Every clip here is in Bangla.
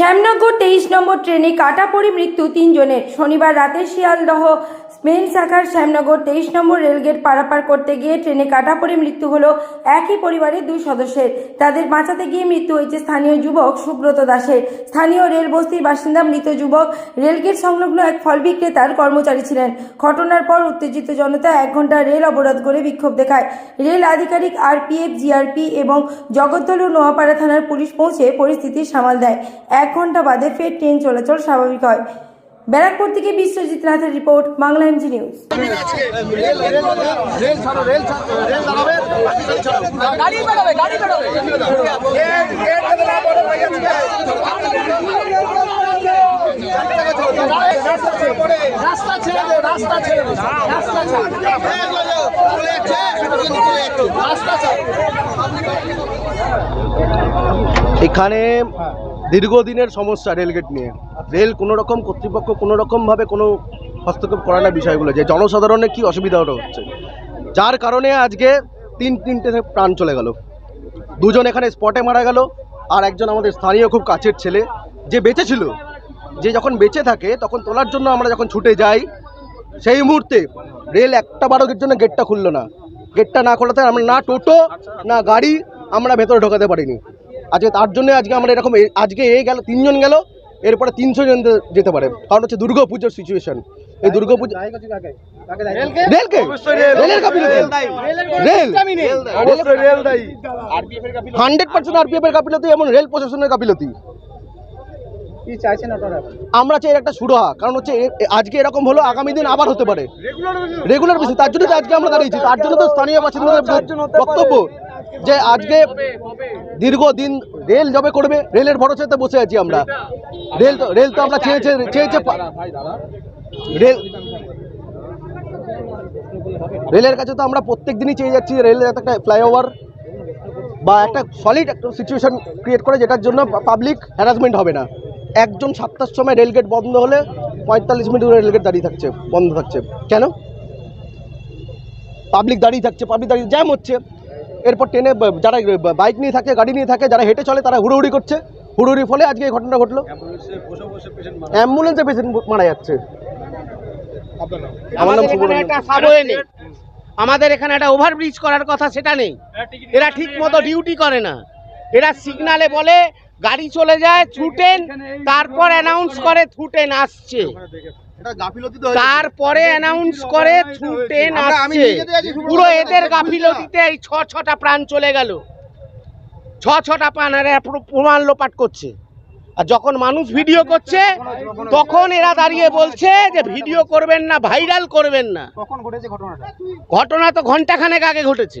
শ্যামনগর তেইশ নম্বর ট্রেনে কাটা পড়ে মৃত্যু তিনজনের। শনিবার রাতে শিয়ালদহ মেন শাখার শ্যামনগর তেইশ নম্বর রেলগেট পারাপার করতে গিয়ে ট্রেনে কাটাপড়ে মৃত্যু হলো একই পরিবারের দুই সদস্যের। তাদের বাঁচাতে গিয়ে মৃত্যু হয়েছে স্থানীয় যুবক সুব্রত দাসের। স্থানীয় রেল বস্তির বাসিন্দা মৃত যুবক রেলগেট সংলগ্ন এক ফল বিক্রেতার কর্মচারী ছিলেন। ঘটনার পর উত্তেজিত জনতা এক ঘণ্টা রেল অবরোধ করে বিক্ষোভ দেখায়। রেল আধিকারিক আরপিএফ, জিআরপি এবং জগদ্দল নোয়াপাড়া থানার পুলিশ পৌঁছে পরিস্থিতি সামাল দেয়। এক ঘণ্টা বাদে ফের ট্রেন চলাচল স্বাভাবিক হয়। ব্যারাকপুর থেকে বিশ্বজিৎ নাথের রিপোর্ট বাংলা এমজি নিউজ এখানে দীর্ঘদিনের সমস্যা রেলগেট নিয়ে। রেল কোনো রকম, কর্তৃপক্ষ কোনো রকমভাবে কোনো হস্তক্ষেপ করে না বিষয়গুলো, যে জনসাধারণের কী অসুবিধাটা হচ্ছে। যার কারণে আজকে তিন তিনটে প্রাণ চলে গেল। দুজন এখানে স্পটে মারা গেল, আর একজন আমাদের স্থানীয় খুব কাছের ছেলে, যে বেঁচে ছিল। যে যখন বেঁচে থাকে, তখন তোলার জন্য আমরা যখন ছুটে যাই, সেই মুহূর্তে রেল একটা বারোকের জন্য গেটটা খুললো না। গেটটা না খোলাতে আমরা না টোটো, না গাড়ি আমরা ভেতরে ঢোকাতে পারিনি। আজকে তার জন্য আজকে আমরা এরকম আজকে এ গেল, তিনজন গেল এরপরে তিনশো জন যেতে পারে। কারণ হচ্ছে দুর্গা পুজোর সিচুয়েশন এই দুর্গা পুজো রেলকে? রেলের গাফিলতি রেল হান্ড্রেড পার্সেন্ট আরপিএফ এর গাফিলতি এবং রেল প্রশাসনের গাফিলতি আমরা চাই এর একটা সুরাহা। কারণ হচ্ছে আজকে এরকম হলো আগামী দিন আবার হতে পারে। রেগুলার বেসিস তার জন্য আজকে আমরা দাঁড়িয়েছি। তার জন্য তো স্থানীয় বাসিন্দাদের বক্তব্য। যে আজকে দীর্ঘদিন রেল যবে করবে, রেলের ভরসাতে বসে আছি আমরা। রেল তো রেল তো আমরা চেয়েছে চেয়েছে রেল রেলের কাছে তো আমরা প্রত্যেক দিনই চেয়ে যাচ্ছি, রেলের একটা ফ্লাইওভার বা একটা সলিড একটা সিচুয়েশন ক্রিয়েট করে, যেটার জন্য পাবলিক হ্যারাসমেন্ট হবে না। একজন সাতটার সময় রেলগেট বন্ধ হলে পঁয়তাল্লিশ মিনিট রেলগেট দাঁড়িয়ে থাকছে, বন্ধ থাকছে। কেন? পাবলিক দাঁড়িয়ে থাকছে পাবলিক দাঁড়িয়ে জ্যাম হচ্ছে। এরপর ট্রেনে যারা বাইক নিয়ে থাকে গাড়ি নিয়ে থাকে যারা হেঁটে চলে তারা হুড়োহুড়ি করছে। হুড়োহুড়ির ফলে আজকে এই ঘটনা ঘটলো। অ্যাম্বুলেন্সে পেশেন্ট মারা যাচ্ছে। আমার নাম? আমাদের এখানে একটা সাবওয়ে নেই। আমাদের এখানে একটা ওভারব্রিজ করার কথা সেটা নেই। এরা ঠিক মতো ডিউটি করে না। এরা সিগনালে বলে গাড়ি চলে যায় ছুটেন তারপর অ্যানাউন্স করে ছুটেন আসছে। তারপরে অ্যানাউন্স করে ছুটেন আসছে। পুরো এদের গাফিলতিতে এই ছ ছটা প্রাণ চলে গেল। ছ ছটা প্রাণ আর প্রমাণ লোপাট করছে। আর যখন মানুষ ভিডিও করছে তখন এরা দাঁড়িয়ে বলছে যে ভিডিও করবেন না ভাইরাল করবেন না। ঘটনা তো ঘন্টাখানেক আগে ঘটেছে।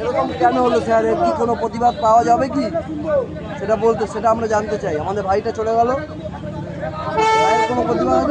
এরকম কেন হলো স্যার কি কোনো প্রতিবাদ পাওয়া যাবে কি সেটা বলতে সেটা আমরা জানতে চাই। আমাদের ভাইটা চলে গেল। কোনো প্রতিবাদ?